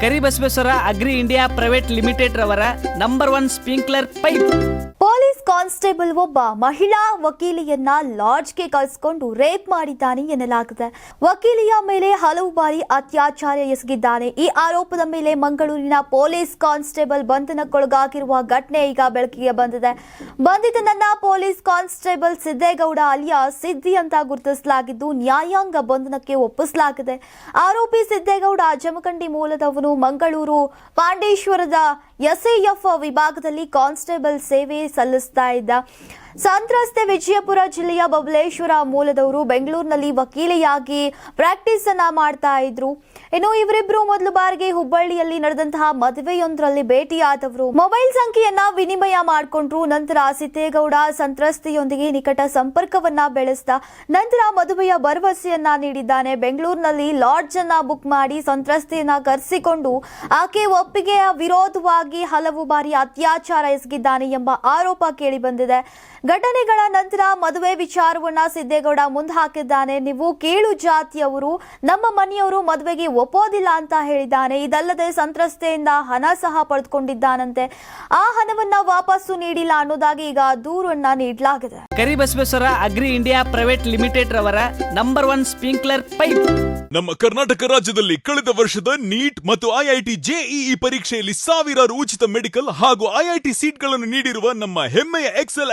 Karibasaveshwara agri India private limited ರವರ number one sprinkler pipe. Police constable ಒಬ್ಬ ಮಹಿಳಾ ವಕೀಲಿಯನ್ನ ಲಾಡ್ಜ್ಗೆ ಕಳಿಸಿಕೊಂಡು rape ಮಾಡಿದ್ದಾನೆ ಎನ್ನಲಾಗಿದೆ. ವಕೀಲಿಯ ಮೇಲೆ ಹಲವು ಬಾರಿ ಅತ್ಯಾಚಾರ ಎಸಗಿದ್ದಾನೆ. ಈ ಆರೋಪದ ಮೇಲೆ ಮಂಗಳೂರಿನ ಪೊಲೀಸ್ ಕಾನ್ಸ್ಟೇಬಲ್ ಬಂಧನಕ್ಕೊಳಗಾಗಿರುವ ಘಟನೆ ಈಗ ಬೆಳಕಿಗೆ ಬಂದಿದೆ. ಬಂಧಿತನನ್ನ police constable Siddegowda alias Siddi ಅಂತ ಗುರುತಿಸಲಾಗಿದ್ದು ನ್ಯಾಯಾಂಗ ಬಂಧನಕ್ಕೆ ಒಪ್ಪಿಸಲಾಗಿದೆ. ಆರೋಪಿ ಸಿದ್ದೇಗೌಡ ಜಮಖಂಡಿ ಮೂಲದವನು ಮಂಗಳೂರು ಪಾಂಡೇಶ್ವರದ ಎಸ್ಎಎಫ್ ವಿಭಾಗದಲ್ಲಿ ಕಾನ್ಸ್ಟೇಬಲ್ ಸೇವೆ ಸಲ್ಲಿಸ್ತಾ ಇದ್ದ. ಸಂತ್ರಸ್ತೆ ವಿಜಯಪುರ ಜಿಲ್ಲೆಯ ಬಬಲೇಶ್ವರ ಮೂಲದವರು ಬೆಂಗಳೂರಿನಲ್ಲಿ ವಕೀಲೆಯಾಗಿ ಪ್ರಾಕ್ಟೀಸ್ ಅನ್ನ ಮಾಡ್ತಾ ಇದ್ರು. ಇನ್ನು ಇವರಿಬ್ರು ಮೊದಲು ಬಾರಿಗೆ ಹುಬ್ಬಳ್ಳಿಯಲ್ಲಿ ನಡೆದಂತಹ ಮದುವೆಯೊಂದರಲ್ಲಿ ಭೇಟಿಯಾದವರು. ಮೊಬೈಲ್ ಸಂಖ್ಯೆಯನ್ನ ವಿನಿಮಯ ಮಾಡಿಕೊಂಡ್ರು. ನಂತರ ಸಿದ್ದೇಗೌಡ ಸಂತ್ರಸ್ತೆಯೊಂದಿಗೆ ನಿಕಟ ಸಂಪರ್ಕವನ್ನ ಬೆಳೆಸಿದ. ನಂತರ ಮದುವೆಯ ಭರವಸೆಯನ್ನ ನೀಡಿದ್ದಾನೆ. ಬೆಂಗಳೂರಿನಲ್ಲಿ ಲಾಡ್ಜ್ ಅನ್ನ ಬುಕ್ ಮಾಡಿ ಸಂತ್ರಸ್ತೆಯನ್ನ ಕರೆಸಿಕೊಂಡು ಆಕೆ ಒಪ್ಪಿಗೆಯ ವಿರೋಧವಾಗಿ ಹಲವು ಬಾರಿ ಅತ್ಯಾಚಾರ ಎಸಗಿದ್ದಾನೆ ಎಂಬ ಆರೋಪ ಕೇಳಿ ಬಂದಿದೆ. ಘಟನೆಗಳ ನಂತರ ಮದುವೆ ವಿಚಾರವನ್ನ ಸಿದ್ದೇಗೌಡ ಮುಂದೆ ಹಾಕಿದ್ದಾನೆ ನೀವು ಕೀಳು ಜಾತಿಯವರು ನಮ್ಮ ಮನೆಯವರು ಮದುವೆಗೆ ಒಪ್ಪೋದಿಲ್ಲ ಅಂತ ಹೇಳಿದ್ದಾನೆ. ಇದಲ್ಲದೆ ಸಂತ್ರಸ್ತೆಯಿಂದ ಹಣ ಸಹ ಪಡೆದುಕೊಂಡಿದ್ದಾನಂತೆ. ಆ ಹಣವನ್ನ ವಾಪಸ್ಸು ನೀಡಿಲ್ಲ ಅನ್ನೋದಾಗಿ ಈಗ ದೂರನ್ನ ನೀಡಲಾಗಿದೆ. Karibasaveshwara agri India private limited ರವರ ನಂಬರ್ ಒನ್ ಸ್ಪ್ರಿಂಕ್ಲರ್ ಪೈಪ್. ನಮ್ಮ ಕರ್ನಾಟಕ ರಾಜ್ಯದಲ್ಲಿ ಕಳೆದ ವರ್ಷದ ನೀಟ್ ಮತ್ತು ಐಐಟಿ ಜೆಇಇ ಪರೀಕ್ಷೆಯಲ್ಲಿ ಸಾವಿರಾರು ಉಚಿತ ಮೆಡಿಕಲ್ ಹಾಗೂ ಐಐಟಿ ಸೀಟ್ಗಳನ್ನು ನೀಡಿರುವ ನಮ್ಮ ಹೆಮ್ಮೆಯ ಎಕ್ಸೆಲ್